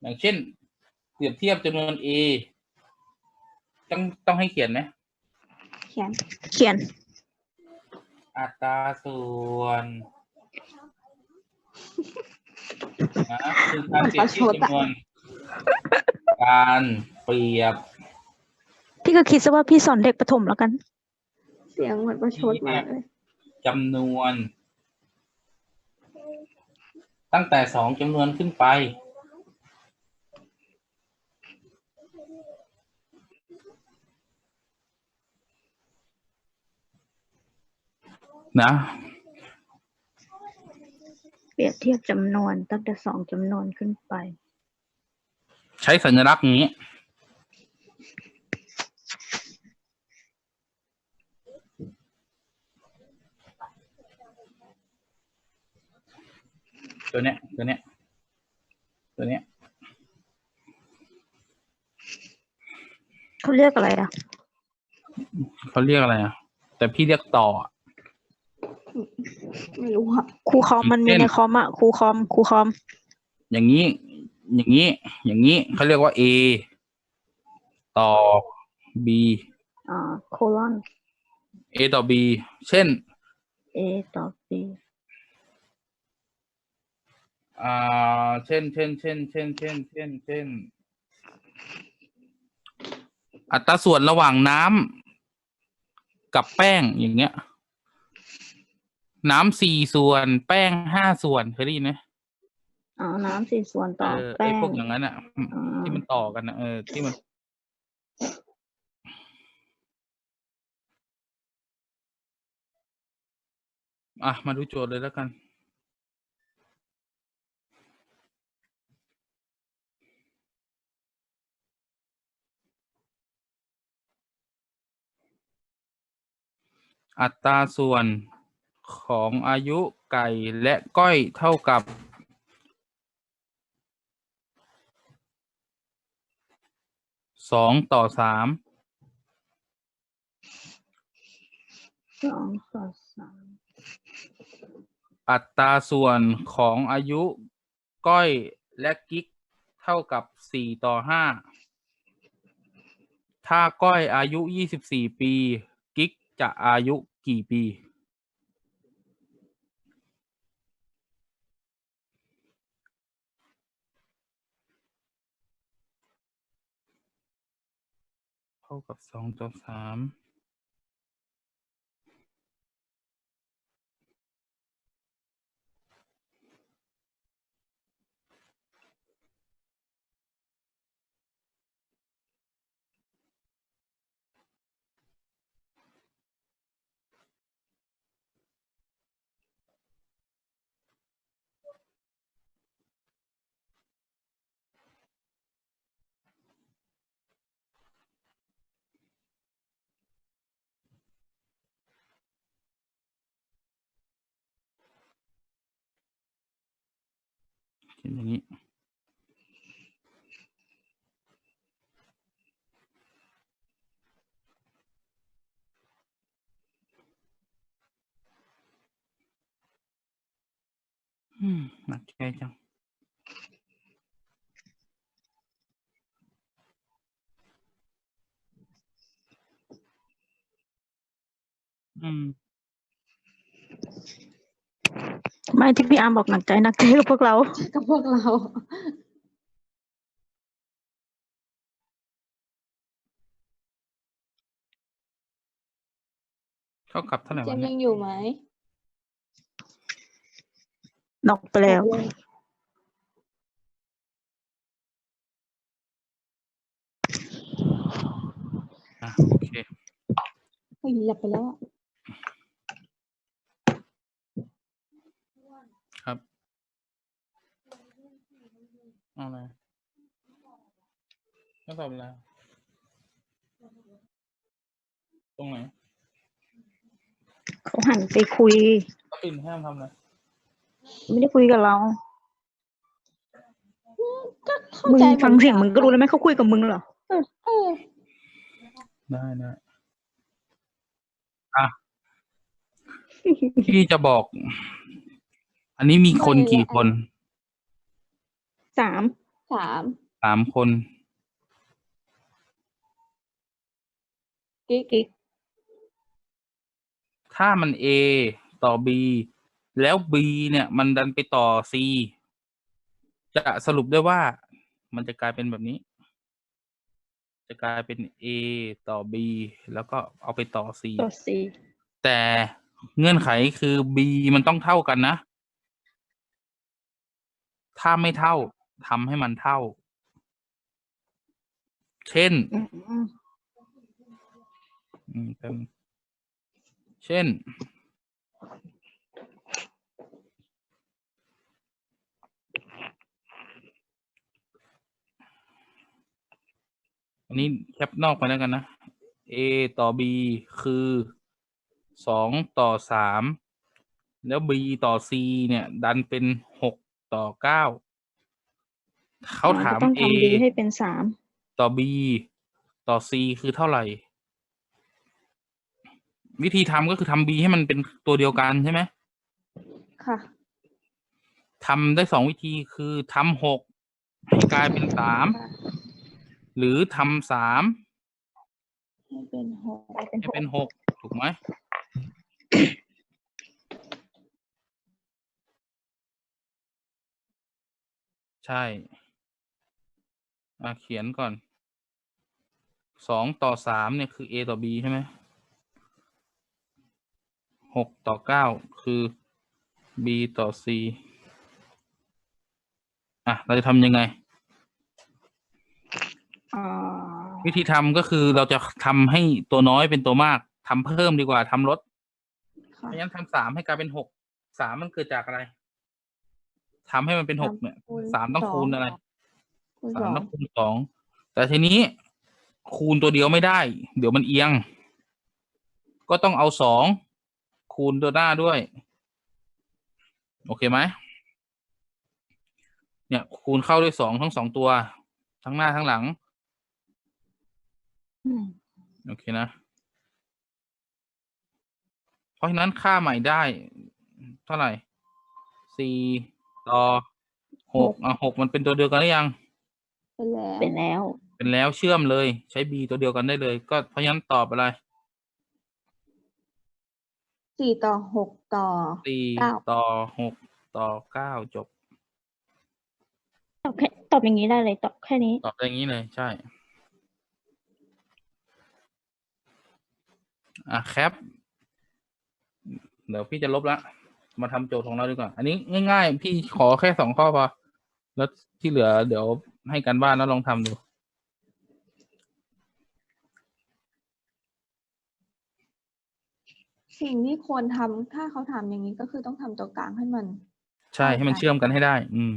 อย่างเช่น เปรียบเทียบจำนวน a ต้องต้องให้เขียนไหมเขียน เขียน อัตราส่วนนะคือการเปรียบเทียบจำนวนการเปรียบพี่ก็คิดซะว่าพี่สอนเด็กประถมแล้วกัน เสียงเหมือนประชดมากเลยจำนวน ตั้งแต่สองจำนวนขึ้นไป นะ เปรียบเทียบจำนวนตั้งแต่สองจำนวนขึ้นไป ใช้สัญลักษณ์อย่างนี้ ตัวเนี้ย ตัวเนี้ย ตัวเนี้ย เขาเรียกอะไรอะเขาเรียกอะไรอะ แต่พี่เรียกต่ออะ ไม่รู้อะครูคอมมันมีเช่น ในคอมอะครูคอมครูคอม อย่างนี้ อย่างนี้ อย่างนี้เขาเรียกว่า A ต่อ B อ่าโคลอน A ต่อ B เช่น A ต่อ B อ่า เช่น เช่น เช่น เช่น เช่น เช่น เช่น อัตราส่วนระหว่างน้ำกับแป้งอย่างเงี้ย น้ำสี่ส่วน แป้งห้าส่วนเคยได้ยินไหมอ๋อ น้ำสี่ส่วนต่อเออไอแป้งพวกอย่างนั้นอะอ่าที่มันต่อกันนะเออที่มันอะ มาดูโจทย์เลยแล้วกัน อัตราส่วนของอายุไก่และก้อยเท่ากับ สองต่อสามสองต่อสามอัตราส่วนของอายุก้อยและกิ๊กเท่ากับสี่ต่อห้าถ้าก้อยอายุยี่สิบสี่ปีกิ๊ก จะอายุกี่ปี เท่ากับสองต่อสาม เขียนอย่างนี้อืมหนักใจจัง อืม ไม่ที่พี่อาร์มบอกหนักใจหนักใจกับพวกเรา กับพวกเรา เท่ากับเท่าไหร่เจวะมส์เนี่ยัยงอยู่ไหมนอกไปแล้ว อะโอเคเฮ้ยหลับไปแล้วอะ ครับ เอาอะไรก็ตอบแล้ว ตรงไหนเขาหันไปคุย ก็ปิ่นห้ามทำอะไรไม่ได้คุยกับเรา ก็เข้ามึงใจฟังเสียงมึงก็รู้แล้วไหมเขาคุยกับมึงเหรอ เออได้ได้อะ พี่จะบอก อันนี้มีคนกี่คน สามสามสามคนกิ๊กกิ๊กถ้ามัน A ต่อ B แล้ว B เนี่ย มันดันไปต่อ C จะสรุปได้ว่ามันจะกลายเป็นแบบนี้ จะกลายเป็น A ต่อ B แล้วก็เอาไปต่อ C ตัว C แต่เงื่อนไขคือ B มันต้องเท่ากันนะ ถ้าไม่เท่า ทำให้มันเท่า เช่นเป็นเช่น อันนี้แคปนอกไปแล้วกันนะ A ต่อ B คือสองต่อสามแล้ว B ต่อ C เนี่ย ดันเป็นหกต่อเก้า เขาถาม ต้อง A ทำ B ให้เป็นสามต่อ B ต่อ C คือเท่าไหร่ วิธีทำก็คือทำ B ให้มันเป็นตัวเดียวกันใช่ไหมค่ะ ทำได้สองวิธีคือทำหกให้กลายเป็นสามหรือทำสามให้เป็นหกกลายเป็นให้หกเป็นหกถูกไหมใช่ อะเขียนก่อนสองต่อสามเนี่ยคือ A ต่อ B ใช่ไหมหกต่อเก้าคือ B ต่อ C อะ เราจะทำยังไงอ่าวิธีทำก็คือเราจะทำให้ตัวน้อยเป็นตัวมากทำเพิ่มดีกว่าทำลดเพค่ะราะฉะนั้นทำสามให้กลายเป็นหกสามมันเกิดจากอะไรทำให้มันเป็นหกเนี่ยคูณสามต้องสองคูณอะไรคูณ สาสมองต้องคูณสองแต่ทีนี้คูณตัวเดียวไม่ได้ เดี๋ยวมันเอียง ก็ต้องเอาสองคูณตัวหน้าด้วย โอเคไหมเนี่ยคูณเข้าด้วยสองทั้งสองตัว ทั้งหน้าทั้งหลังอืมโอเคนะ เพราะฉะนั้นค่าใหม่ได้ เท่าไหร่สี่ต่อหกอะหกมันเป็นตัวเดียวกันหรือยัง เป็นแล้วเป็นแล้ว เป็นแล้วเชื่อมเลย ใช้ b ตัวเดียวกันได้เลย ก็เพราะฉะนั้นตอบอะไรสี่ต่อหกต่อ สี่เก้า ต่อหกต่อเก้าจบ ตอบแค่ตอบอย่างนี้ได้เลยตอบแค่นี้ ตอบได้อย่างนี้เลยใช่ อะแคป เดี๋ยวพี่จะลบละ มาทำโจทย์ของเราดีกว่า อันนี้ง่าย ๆ พี่ขอแค่สองข้อพอ แล้วที่เหลือเดี๋ยว ให้กันบ้านแล้วลองทำดูสิ่งที่ควรทำถ้าเขาถามอย่างนี้ก็คือต้องทำตัวกลางให้มัน ใช่ให้มันเชื่อมกันให้ได้ อืม